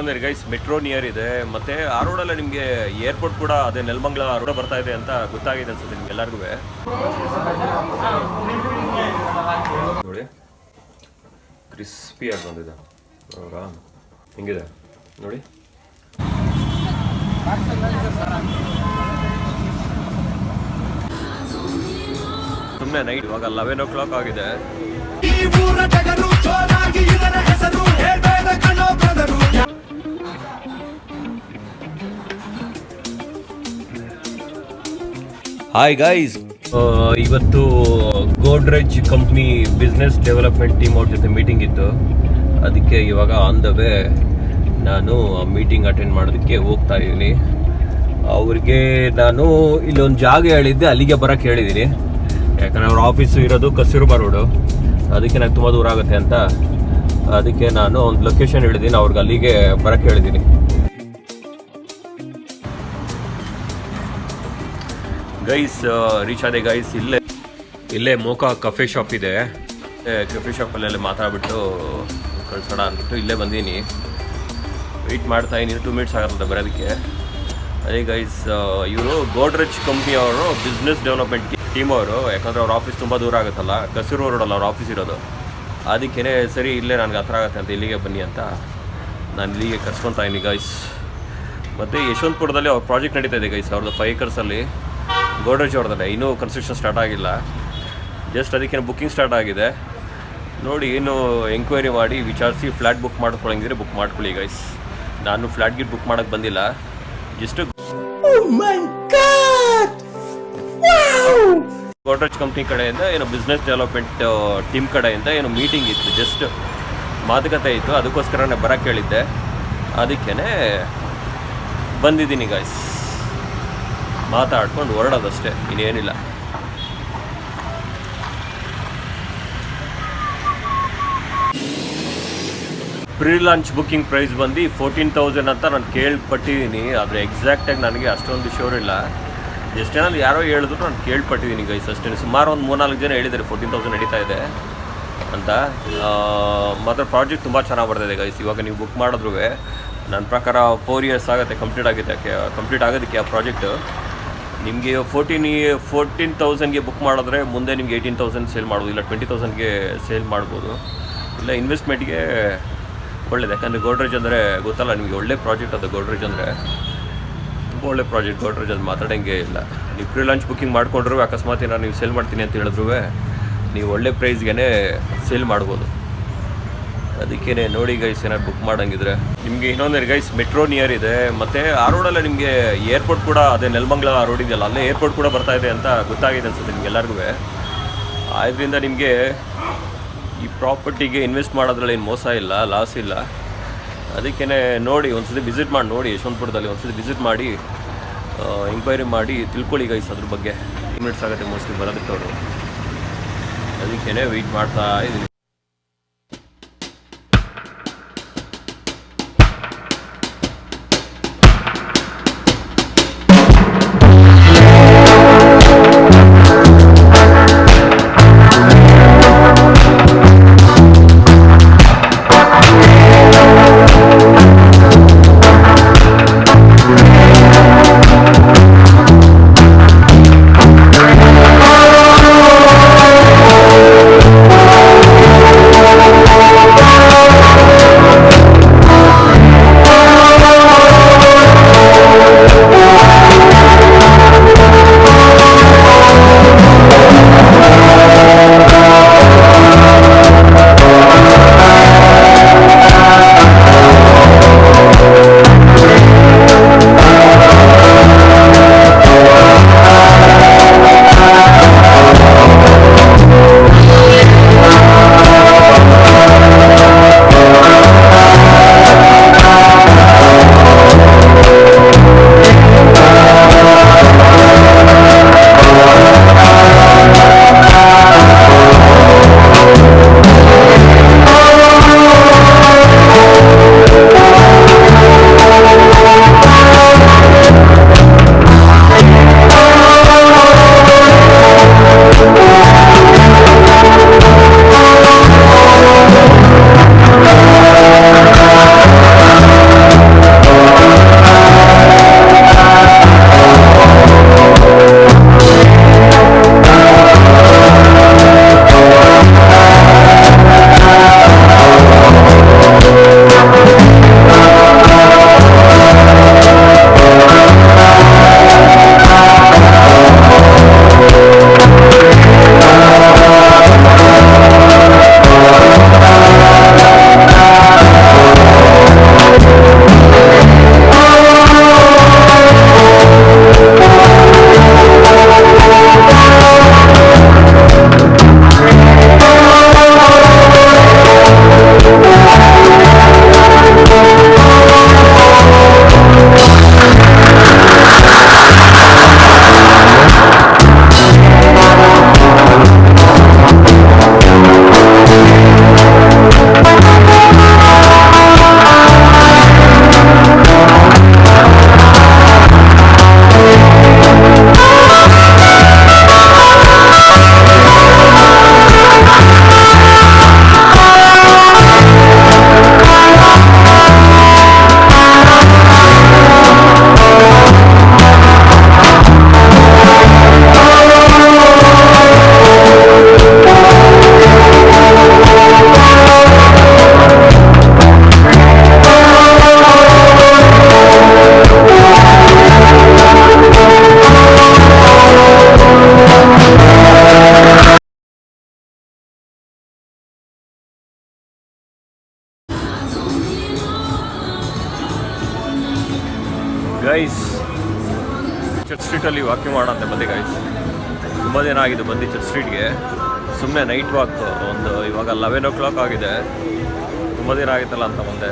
ಅಂದ್ರೆ guys metro near ಇದೆ. ಮತ್ತೆ ಆ ರೋಡಲ್ಲೇ ನಿಮಗೆ ಏರ್ಪೋರ್ಟ್ ಕೂಡ ಅದೇ ನೆಲಮಂಗ್ಲ ರೋಡ್ ಬರ್ತಾ ಇದೆ ಅಂತ ಗೊತ್ತಾಗಿದೆ ಅನ್ಸುತ್ತೆ ನಿಮ್ಗೆ ಎಲ್ಲರಿಗೂ. ನೋಡಿ ಕ್ರಿಸ್ಪಿ ಆಗಿ ಬಂದಿದೆ. ಹೌದಾ? ಹೆಂಗಿದೆ? ನೋಡಿ. ಸುಮ್ಮನೆ ನೈಟ್ ಇವಾಗ ಲೆವೆನ್ ಓ ಕ್ಲಾಕ್ ಆಗಿದೆ ಹಾಯ್ ಗೈಸ್ ಇವತ್ತು Godrej company business development team ಅವ್ರ ಜೊತೆ ಮೀಟಿಂಗ್ ಇತ್ತು. ಅದಕ್ಕೆ ಇವಾಗ ಆನ್ ದ ವೇ ನಾನು ಮೀಟಿಂಗ್ ಅಟೆಂಡ್ ಮಾಡೋದಕ್ಕೆ ಹೋಗ್ತಾ ಇದ್ದೀನಿ. ಅವ್ರಿಗೆ ನಾನು ಇಲ್ಲೊಂದು ಜಾಗ ಹೇಳಿದ್ದೆ, ಅಲ್ಲಿಗೆ ಬರಕ್ಕೆ ಹೇಳಿದ್ದೀನಿ. ಯಾಕಂದ್ರೆ ಅವ್ರ ಆಫೀಸು ಇರೋದು ಕಸೂರು ರೋಡು ಅದಕ್ಕೆ ನಂಗೆ ತುಂಬ ದೂರ ಆಗುತ್ತೆ ಅಂತ. ಅದಕ್ಕೆ ನಾನು ಒಂದು ಲೊಕೇಶನ್ ಹೇಳಿದ್ದೀನಿ, ಅವ್ರಿಗೆ ಅಲ್ಲಿಗೆ ಬರೋಕ್ಕೆ ಹೇಳಿದ್ದೀನಿ. ಗೈಸ್ ರೀಚ್ ಆದೆ ಗೈಸ್ ಇಲ್ಲೇ ಇಲ್ಲೇ ಮೋಕಾ ಕಫೆ ಶಾಪ್ ಇದೆ. ಕಫೆ ಶಾಪಲ್ಲೆಲ್ಲ ಮಾತಾಡ್ಬಿಟ್ಟು ಕಳ್ಸೋಣ ಅಂದ್ಬಿಟ್ಟು ಇಲ್ಲೇ ಬಂದೀನಿ. ವೆಯ್ಟ್ ಮಾಡ್ತಾ ಇದ್ದೀನಿ ಟೂ ಮಿನಿಟ್ಸ್ ಆಗುತ್ತೆ ಬರೋದಕ್ಕೆ. ಅದೇ ಗೈಸ್ ಇವರು ಗೋಡ್ರೆಜ್ ಕಂಪ್ನಿ ಅವರು ಬಿಸ್ನೆಸ್ ಡೆವಲಪ್ಮೆಂಟ್ ಟೀಮ್ ಅವರು. ಯಾಕಂದರೆ ಅವ್ರ ಆಫೀಸ್ ತುಂಬ ದೂರ ಆಗುತ್ತಲ್ಲ ಕಸೂರು ರೋಡಲ್ಲ ಅವ್ರ ಆಫೀಸ್ ಇರೋದು. ಅದಕ್ಕೇ ಸರಿ ಇಲ್ಲೇ ನನಗೆ ಹತ್ರ ಆಗುತ್ತೆ ಅಂತ ಇಲ್ಲಿಗೆ ಬನ್ನಿ ಅಂತ ನಾನು ಇಲ್ಲಿಗೆ ಕರ್ಸ್ಕೊತಾ ಇದ್ದೀನಿ ಗೈಸ್ ಮತ್ತು ಯಶವಂತಪುರದಲ್ಲಿ ಅವ್ರ ಪ್ರಾಜೆಕ್ಟ್ ನಡೀತಾ ಇದೆ ಗೈಸ್ ಅವ್ರದ್ದು ಫೈವ್ ಏಕರ್ಸಲ್ಲಿ ಗೋಡ್ರೇಜ್ ಹೊಡೆದಲ್ಲೇ ಇನ್ನೂ ಕನ್ಸ್ಟ್ರಕ್ಷನ್ ಸ್ಟಾರ್ಟ್ ಆಗಿಲ್ಲ. ಜಸ್ಟ್ ಅದಕ್ಕೆ ಬುಕ್ಕಿಂಗ್ ಸ್ಟಾರ್ಟ್ ಆಗಿದೆ. ನೋಡಿ ಏನು ಎಂಕ್ವೈರಿ ಮಾಡಿ ವಿಚಾರಿಸಿ ಫ್ಲ್ಯಾಟ್ ಬುಕ್ ಮಾಡ್ಕೊಳ್ಳಂಗಿದ್ರೆ ಬುಕ್ ಮಾಡ್ಕೊಳ್ಳಿ ಗೈಸ್ ನಾನು ಫ್ಲ್ಯಾಟ್ ಗಿಟ್ ಬುಕ್ ಮಾಡೋಕ್ಕೆ ಬಂದಿಲ್ಲ. ಜಸ್ಟ್ ಗೋಡ್ರೇಜ್ ಕಂಪ್ನಿ ಕಡೆಯಿಂದ ಏನೋ ಬಿಸ್ನೆಸ್ ಡೆವಲಪ್ಮೆಂಟ್ ಟೀಮ್ ಕಡೆಯಿಂದ ಏನು ಮೀಟಿಂಗ್ ಇತ್ತು. ಜಸ್ಟ್ ಮಾತುಕತೆ ಇತ್ತು. ಅದಕ್ಕೋಸ್ಕರನೇ ಬರೋಕ್ಕೆ ಹೇಳಿದ್ದೆ. ಅದಕ್ಕೇ ಬಂದಿದ್ದೀನಿ ಗಾಯ್ಸ್ ಮಾತಾಡ್ಕೊಂಡು ಹೊರಡೋದಷ್ಟೇ, ಇನ್ನೇನಿಲ್ಲ. ಪ್ರೀ ಲಾಂಚ್ ಬುಕ್ಕಿಂಗ್ ಪ್ರೈಸ್ ಬಂದು ಫೋರ್ಟೀನ್ ತೌಸಂಡ್ ಅಂತ ನಾನು ಕೇಳ್ಪಟ್ಟಿದ್ದೀನಿ, ಆದರೆ ಎಕ್ಸಾಕ್ಟಾಗಿ ನನಗೆ ಅಷ್ಟೊಂದು ಶೋರ್ ಇಲ್ಲ. ಎಷ್ಟೇ ನಾನು ಯಾರೋ ಹೇಳಿದ್ರು ನಾನು ಕೇಳ್ಪಟ್ಟಿದ್ದೀನಿ ಗೈಸ್ ಅಷ್ಟೇ. ಸುಮಾರು ಒಂದು ಮೂರ್ನಾಲ್ಕು ಜನ ಹೇಳಿದ್ದಾರೆ ಫೋರ್ಟೀನ್ ತೌಸಂಡ್ ನಡೀತಾ ಇದೆ ಅಂತ. ಮಾತ್ರ ಪ್ರಾಜೆಕ್ಟ್ ತುಂಬ ಚೆನ್ನಾಗಿ ಬರ್ತಿದೆ ಗೈಸ್ ಇವಾಗ ನೀವು ಬುಕ್ ಮಾಡಿದ್ರು ನನ್ನ ಪ್ರಕಾರ ಫೋರ್ ಇಯರ್ಸ್ ಆಗುತ್ತೆ ಕಂಪ್ಲೀಟ್ ಆಗುತ್ತೆ ಕಂಪ್ಲೀಟ್ ಆಗೋದಕ್ಕೆ ಆ ಪ್ರಾಜೆಕ್ಟು ನಿಮಗೆ ಫೋರ್ಟೀನ್ ಫೋರ್ಟೀನ್ ತೌಸಂಡ್ಗೆ ಬುಕ್ ಮಾಡಿದ್ರೆ ಮುಂದೆ ನಿಮ್ಗೆ ಏಯ್ಟೀನ್ ತೌಸಂಡ್ ಸೇಲ್ ಮಾಡ್ಬೋದು, ಇಲ್ಲ ಟ್ವೆಂಟಿ ತೌಸಂಡ್ಗೆ ಸೇಲ್ ಮಾಡ್ಬೋದು. ಇಲ್ಲ ಇನ್ವೆಸ್ಟ್ಮೆಂಟ್ಗೆ ಒಳ್ಳೇದು. ಯಾಕಂದರೆ ಗೋಡ್ರೇಜ್ ಅಂದರೆ ಗೊತ್ತಲ್ಲ, ನಿಮಗೆ ಒಳ್ಳೆ ಪ್ರಾಜೆಕ್ಟ್ ಅದು ಗೋಡ್ರೇಜ್ ಅಂದರೆ. ತುಂಬ ಒಳ್ಳೆ ಪ್ರಾಜೆಕ್ಟ್ ಗೋಡ್ರೇಜ್ ಅದು ಮಾತಾಡೋಂಗೆ ಇಲ್ಲ. ನೀವು ಪ್ರೀ ಲಾಂಚ್ ಬುಕ್ಕಿಂಗ್ ಮಾಡಿಕೊಂಡ್ರು ಅಕಸ್ಮಾತ್ ಏನಾರು ನೀವು ಸೇಲ್ ಮಾಡ್ತೀನಿ ಅಂತ ಹೇಳಿದ್ರು ನೀವು ಒಳ್ಳೆ ಪ್ರೈಸ್ಗೆ ಸೇಲ್ ಮಾಡ್ಬೋದು. ಅದಕ್ಕೇನೆ ನೋಡಿ ಗೈಸ್ ಏನಾದ್ರು ಬುಕ್ ಮಾಡಂಗಿದ್ರೆ. ನಿಮಗೆ ಇನ್ನೊಂದು ಗೈಸ್ ಮೆಟ್ರೋ ನಿಯರ್ ಇದೆ. ಮತ್ತು ಆ ರೋಡಲ್ಲೇ ನಿಮಗೆ ಏರ್ಪೋರ್ಟ್ ಕೂಡ ಅದೇ ನೆಲಮಂಗ್ಲ ರೋಡ್ ಇದೆಯಲ್ಲ, ಅಲ್ಲೇ ಏರ್ಪೋರ್ಟ್ ಕೂಡ ಬರ್ತಾ ಇದೆ ಅಂತ ಗೊತ್ತಾಗಿದೆ ಅನ್ಸುತ್ತೆ ನಿಮ್ಗೆ ಎಲ್ಲರಿಗೂ. ಆದ್ದರಿಂದ ನಿಮಗೆ ಈ ಪ್ರಾಪರ್ಟಿಗೆ ಇನ್ವೆಸ್ಟ್ ಮಾಡೋದ್ರಲ್ಲಿ ಏನು ಮೋಸ ಇಲ್ಲ ಲಾಸ್ ಇಲ್ಲ. ಅದಕ್ಕೇ ನೋಡಿ, ಒಂದ್ಸತಿ ವಿಸಿಟ್ ಮಾಡಿ, ನೋಡಿ, ಯಶವಂತಪುರದಲ್ಲಿ ಒಂದ್ಸತಿ ವಿಸಿಟ್ ಮಾಡಿ ಎಂಕ್ವೈರಿ ಮಾಡಿ, ತಿಳ್ಕೊಳ್ಳಿ ಗೈಸ್ ಅದ್ರ ಬಗ್ಗೆ. ಮಿನಿಟ್ಸ್ ಆಗುತ್ತೆ ಮೋಸ್ಟ್ಲಿ ಬರೋದಕ್ಕೆ ಅವರು. ಅದಕ್ಕೇ ವೆಯ್ಟ್ ಮಾಡ್ತಾ ಇದ್ದೀನಿ ಚರ್ಚ್ ಸ್ಟ್ರೀಟಲ್ಲಿ ವಾಕಿಂಗ್ ಮಾಡೋಂತೆ ಬಂದೆ ಗೈಸ್ ತುಂಬ ದಿನ ಆಗಿದೆ ಬಂದು ಚರ್ಚ್ ಸ್ಟ್ರೀಟ್ಗೆ ಸುಮ್ಮನೆ ನೈಟ್ ವಾಕ್ ಒಂದು ಇವಾಗ ಲೆವೆನ್ ಓ ಕ್ಲಾಕ್ ಆಗಿದೆ. ತುಂಬ ದಿನ ಆಗಿತ್ತಲ್ಲ ಅಂತ ಬಂದೆ.